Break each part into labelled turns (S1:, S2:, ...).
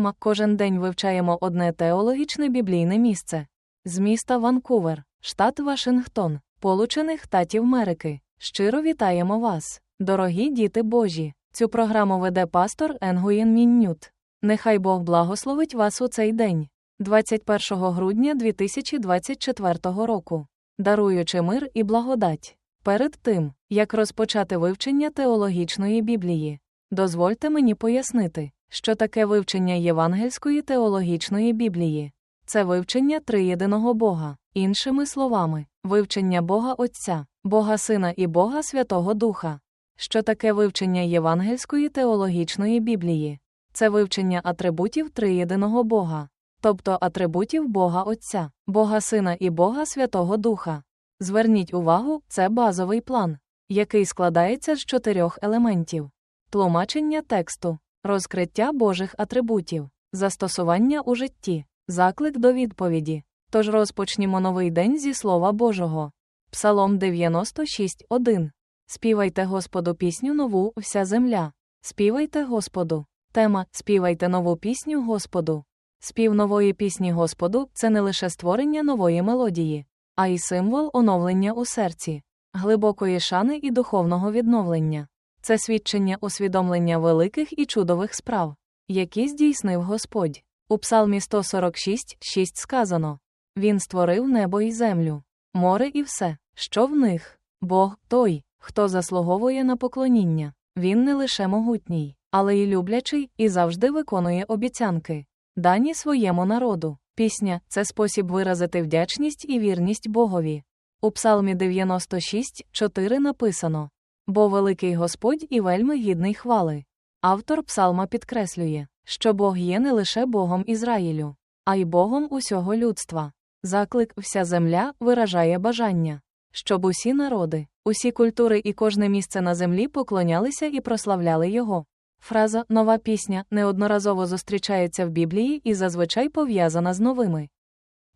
S1: програма Кожен день вивчаємо одне теологічне біблійне місце. З міста Ванкувер, штат Вашингтон, Получених Штатів Америки. Щиро вітаємо вас, дорогі діти Божі. Цю програму веде пастор Енгуєн Міннют. Нехай Бог благословить вас у цей день, 21 грудня 2024 року, даруючи мир і благодать. Перед тим, як розпочати вивчення теологічної Біблії, дозвольте мені пояснити, що таке вивчення євангельської теологічної Біблії. Це вивчення триєдиного Бога, іншими словами, вивчення Бога Отця, Бога Сина і Бога Святого Духа. Що таке вивчення євангельської теологічної Біблії? Це вивчення атрибутів триєдиного Бога, тобто атрибутів Бога Отця, Бога Сина і Бога Святого Духа. Зверніть увагу, це базовий план, який складається з чотирьох елементів: тлумачення тексту, розкриття Божих атрибутів, застосування у житті, заклик до відповіді. Тож розпочнімо новий день зі Слова Божого. Псалом 96.1. Співайте Господу пісню нову, вся земля. Співайте Господу. Тема Співайте нову пісню Господу. Спів нової пісні Господу це не лише створення нової мелодії, а й символ оновлення у серці, глибокої шани і духовного відновлення. Це свідчення усвідомлення великих і чудових справ, які здійснив Господь. У Псалмі 146, 6 сказано Він створив небо і землю, море і все, що в них. Бог той, хто заслуговує на поклоніння. Він не лише могутній, але й люблячий, і завжди виконує обіцянки, дані своєму народу. Пісня це спосіб виразити вдячність і вірність Богові. У Псалмі 96, 4 написано Бо великий Господь і вельми гідний хвали. Автор псалма підкреслює, що Бог є не лише Богом Ізраїлю, а й Богом усього людства. Заклик Вся земля виражає бажання, щоб усі народи, усі культури і кожне місце на землі поклонялися і прославляли його. Фраза нова пісня неодноразово зустрічається в Біблії і зазвичай пов'язана з новими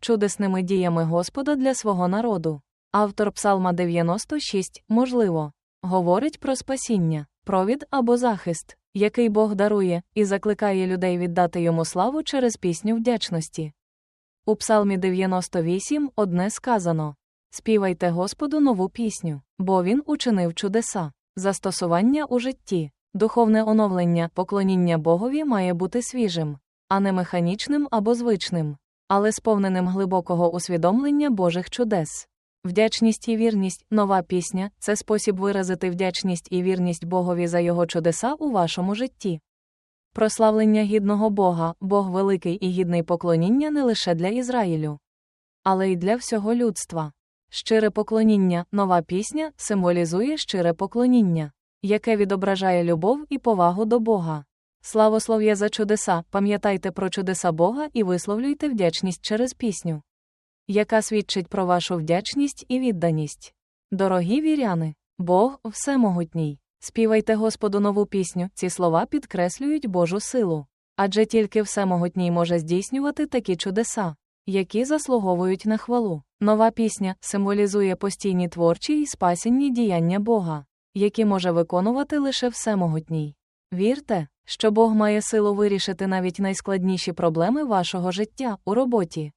S1: чудесними діями Господа для свого народу. Автор Псалма 96, можливо, говорить про спасіння, провід або захист, який Бог дарує, і закликає людей віддати йому славу через пісню вдячності. У Псалмі 98 одне сказано Співайте Господу нову пісню, бо Він учинив чудеса, застосування у житті, духовне оновлення, поклоніння Богові має бути свіжим, а не механічним або звичним, але сповненим глибокого усвідомлення Божих чудес. Вдячність і вірність, нова пісня це спосіб виразити вдячність і вірність Богові за його чудеса у вашому житті. Прославлення гідного Бога, Бог великий і гідний поклоніння не лише для Ізраїлю, але й для всього людства. Щире поклоніння, нова пісня символізує щире поклоніння, яке відображає любов і повагу до Бога. Славослов'я за чудеса, пам'ятайте про чудеса Бога і висловлюйте вдячність через пісню, яка свідчить про вашу вдячність і відданість. Дорогі віряни, Бог всемогутній. Співайте Господу нову пісню, ці слова підкреслюють Божу силу. Адже тільки всемогутній може здійснювати такі чудеса, які заслуговують на хвалу. Нова пісня символізує постійні творчі і спасінні діяння Бога, які може виконувати лише всемогутній. Вірте, що Бог має силу вирішити навіть найскладніші проблеми вашого життя у роботі,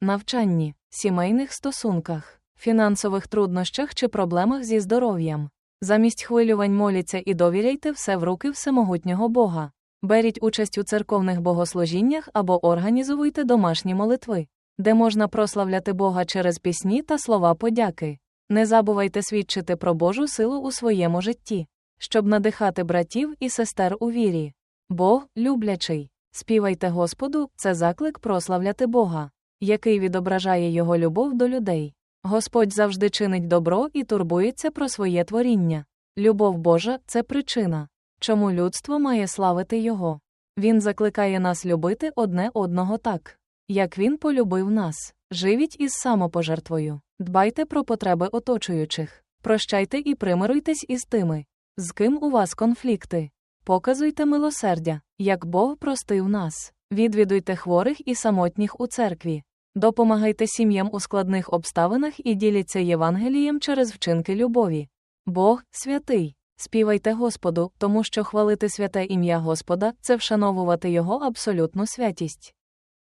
S1: навчанні, сімейних стосунках, фінансових труднощах чи проблемах зі здоров'ям. Замість хвилювань моліться і довіряйте все в руки всемогутнього Бога. Беріть участь у церковних богослужіннях або організуйте домашні молитви, де можна прославляти Бога через пісні та слова подяки. Не забувайте свідчити про Божу силу у своєму житті, щоб надихати братів і сестер у вірі. Бог люблячий. Співайте Господу, це заклик прославляти Бога, який відображає Його любов до людей. Господь завжди чинить добро і турбується про своє творіння. Любов Божа це причина, чому людство має славити Його. Він закликає нас любити одне одного так, як Він полюбив нас. Живіть із самопожертвою, дбайте про потреби оточуючих, прощайте і примируйтесь із тими, з ким у вас конфлікти. Показуйте милосердя, як Бог простив нас, відвідуйте хворих і самотніх у церкві. Допомагайте сім'ям у складних обставинах і діліться Євангелієм через вчинки любові. Бог святий. Співайте Господу, тому що хвалити святе ім'я Господа це вшановувати Його абсолютну святість.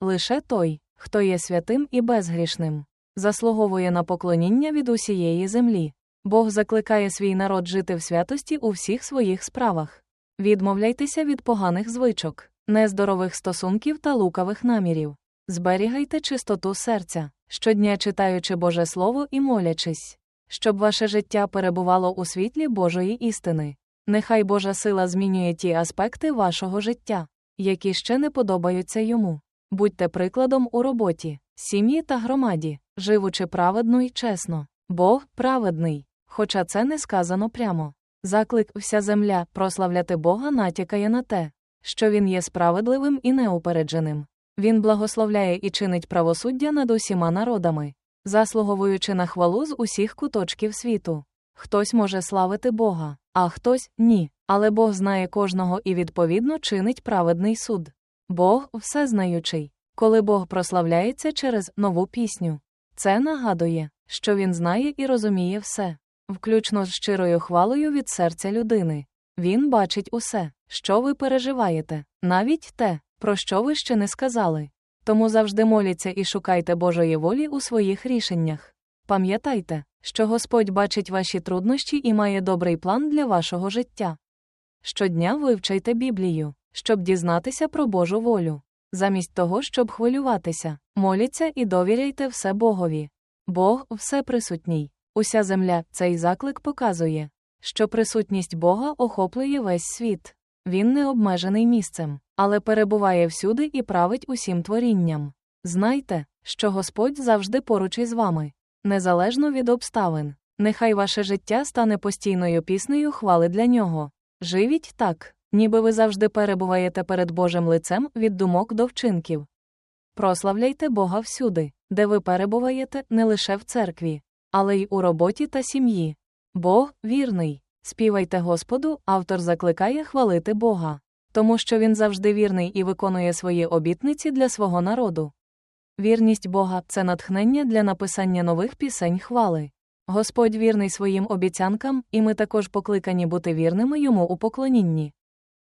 S1: Лише той, хто є святим і безгрішним, заслуговує на поклоніння від усієї землі. Бог закликає свій народ жити в святості у всіх своїх справах. Відмовляйтеся від поганих звичок, нездорових стосунків та лукавих намірів. Зберігайте чистоту серця, щодня читаючи Боже Слово і молячись, щоб ваше життя перебувало у світлі Божої істини. Нехай Божа сила змінює ті аспекти вашого життя, які ще не подобаються йому. Будьте прикладом у роботі, сім'ї та громаді, живучи праведно і чесно. Бог праведний, хоча це не сказано прямо. Заклик вся земля прославляти Бога натякає на те, що Він є справедливим і неупередженим. Він благословляє і чинить правосуддя над усіма народами, заслуговуючи на хвалу з усіх куточків світу. Хтось може славити Бога, а хтось ні. Але Бог знає кожного і відповідно чинить праведний суд. Бог всезнаючий, коли Бог прославляється через нову пісню. Це нагадує, що Він знає і розуміє все, включно з щирою хвалою від серця людини. Він бачить усе, що ви переживаєте, навіть те, про що ви ще не сказали. Тому завжди моліться і шукайте Божої волі у своїх рішеннях. Пам'ятайте, що Господь бачить ваші труднощі і має добрий план для вашого життя. Щодня вивчайте Біблію, щоб дізнатися про Божу волю. Замість того, щоб хвилюватися, моліться і довіряйте все Богові. Бог все присутній. Уся земля цей заклик показує, що присутність Бога охоплює весь світ. Він не обмежений місцем, але перебуває всюди і править усім творінням. Знайте, що Господь завжди поруч із вами, незалежно від обставин. Нехай ваше життя стане постійною піснею хвали для нього. Живіть так, ніби ви завжди перебуваєте перед Божим лицем від думок до вчинків. Прославляйте Бога всюди, де ви перебуваєте не лише в церкві, але й у роботі та сім'ї. Бог вірний. Співайте Господу, автор закликає хвалити Бога, тому що він завжди вірний і виконує свої обітниці для свого народу. Вірність Бога це натхнення для написання нових пісень хвали. Господь вірний своїм обіцянкам, і ми також покликані бути вірними йому у поклонінні.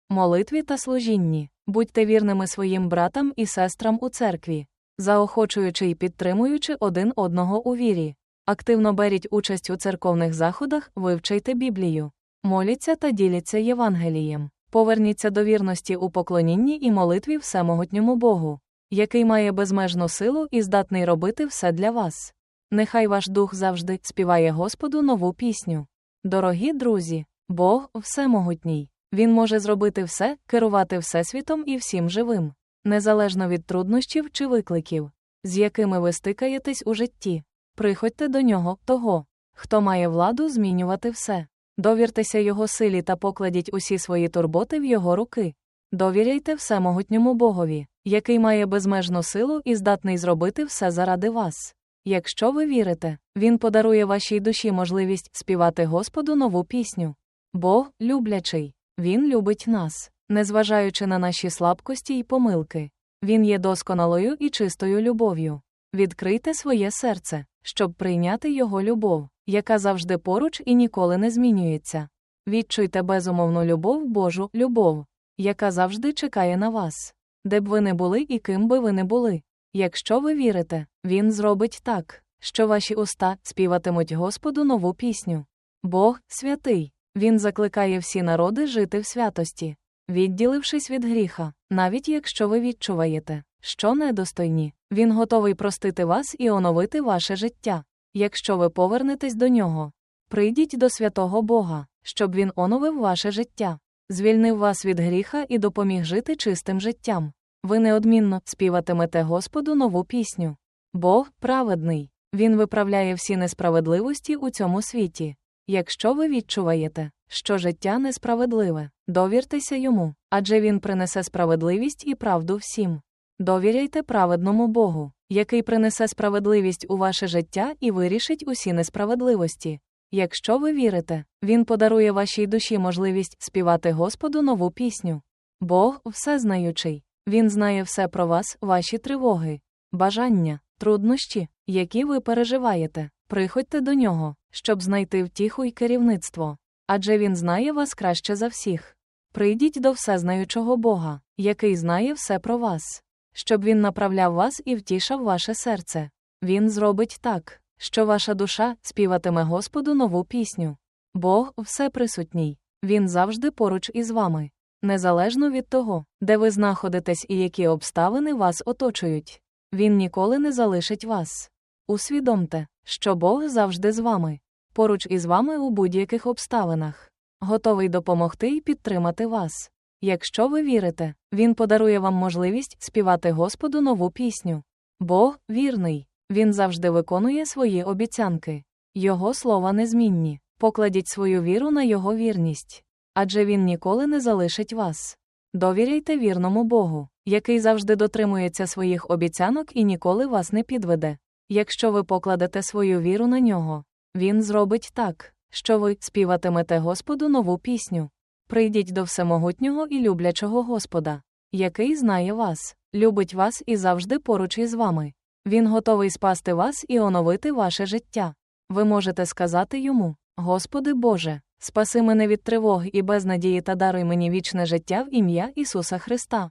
S1: Молитві та служінні, будьте вірними своїм братам і сестрам у церкві, заохочуючи і підтримуючи один одного у вірі. Активно беріть участь у церковних заходах, вивчайте Біблію, моліться та діляться Євангелієм. Поверніться до вірності у поклонінні і молитві всемогутньому Богу, який має безмежну силу і здатний робити все для вас. Нехай ваш дух завжди співає Господу нову пісню. Дорогі друзі, Бог всемогутній. Він може зробити все, керувати Всесвітом і всім живим, незалежно від труднощів чи викликів, з якими ви стикаєтесь у житті. Приходьте до нього, того, хто має владу змінювати все. Довіртеся його силі та покладіть усі свої турботи в його руки. Довіряйте всемогутньому Богові, який має безмежну силу і здатний зробити все заради вас. Якщо ви вірите, Він подарує вашій душі можливість співати Господу нову пісню. Бог люблячий, Він любить нас, незважаючи на наші слабкості й помилки. Він є досконалою і чистою любов'ю. Відкрийте своє серце, щоб прийняти його любов, яка завжди поруч і ніколи не змінюється. Відчуйте безумовну любов Божу, любов, яка завжди чекає на вас, де б ви не були і ким би ви не були. Якщо ви вірите, Він зробить так, що ваші уста співатимуть Господу нову пісню. Бог святий, Він закликає всі народи жити в святості, відділившись від гріха, навіть якщо ви відчуваєте, що недостойні, Він готовий простити вас і оновити ваше життя. Якщо ви повернетесь до нього, прийдіть до святого Бога, щоб Він оновив ваше життя, звільнив вас від гріха і допоміг жити чистим життям. Ви неодмінно співатимете Господу нову пісню. Бог праведний, Він виправляє всі несправедливості у цьому світі. Якщо ви відчуваєте, що життя несправедливе, довіртеся йому, адже він принесе справедливість і правду всім. Довіряйте праведному Богу, який принесе справедливість у ваше життя і вирішить усі несправедливості. Якщо ви вірите, Він подарує вашій душі можливість співати Господу нову пісню. Бог всезнаючий, Він знає все про вас, ваші тривоги, бажання, труднощі, які ви переживаєте. Приходьте до нього, щоб знайти втіху й керівництво. адже Він знає вас краще за всіх. Прийдіть до всезнаючого Бога, який знає все про вас, щоб Він направляв вас і втішав ваше серце. Він зробить так, що ваша душа співатиме Господу нову пісню. Бог всеприсутній, Він завжди поруч із вами, незалежно від того, де ви знаходитесь і які обставини вас оточують. Він ніколи не залишить вас. Усвідомте, що Бог завжди з вами, поруч із вами у будь-яких обставинах, готовий допомогти і підтримати вас. Якщо ви вірите, Він подарує вам можливість співати Господу нову пісню. Бог вірний, Він завжди виконує свої обіцянки. Його слова незмінні. Покладіть свою віру на Його вірність. Адже Він ніколи не залишить вас. Довіряйте вірному Богу, який завжди дотримується своїх обіцянок і ніколи вас не підведе. Якщо ви покладете свою віру на нього, Він зробить так, що ви співатимете Господу нову пісню. Прийдіть до всемогутнього і люблячого Господа, який знає вас, любить вас і завжди поруч із вами. Він готовий спасти вас і оновити ваше життя. Ви можете сказати йому: Господи Боже, спаси мене від тривог і безнадії та даруй мені вічне життя в ім'я Ісуса Христа.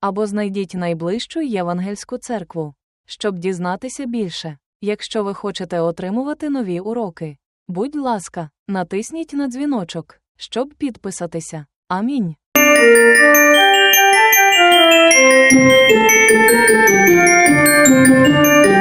S1: Або знайдіть найближчу євангельську церкву, щоб дізнатися більше. Якщо ви хочете отримувати нові уроки, будь ласка, натисніть на дзвіночок, щоб підписатися. Амінь. Thank you.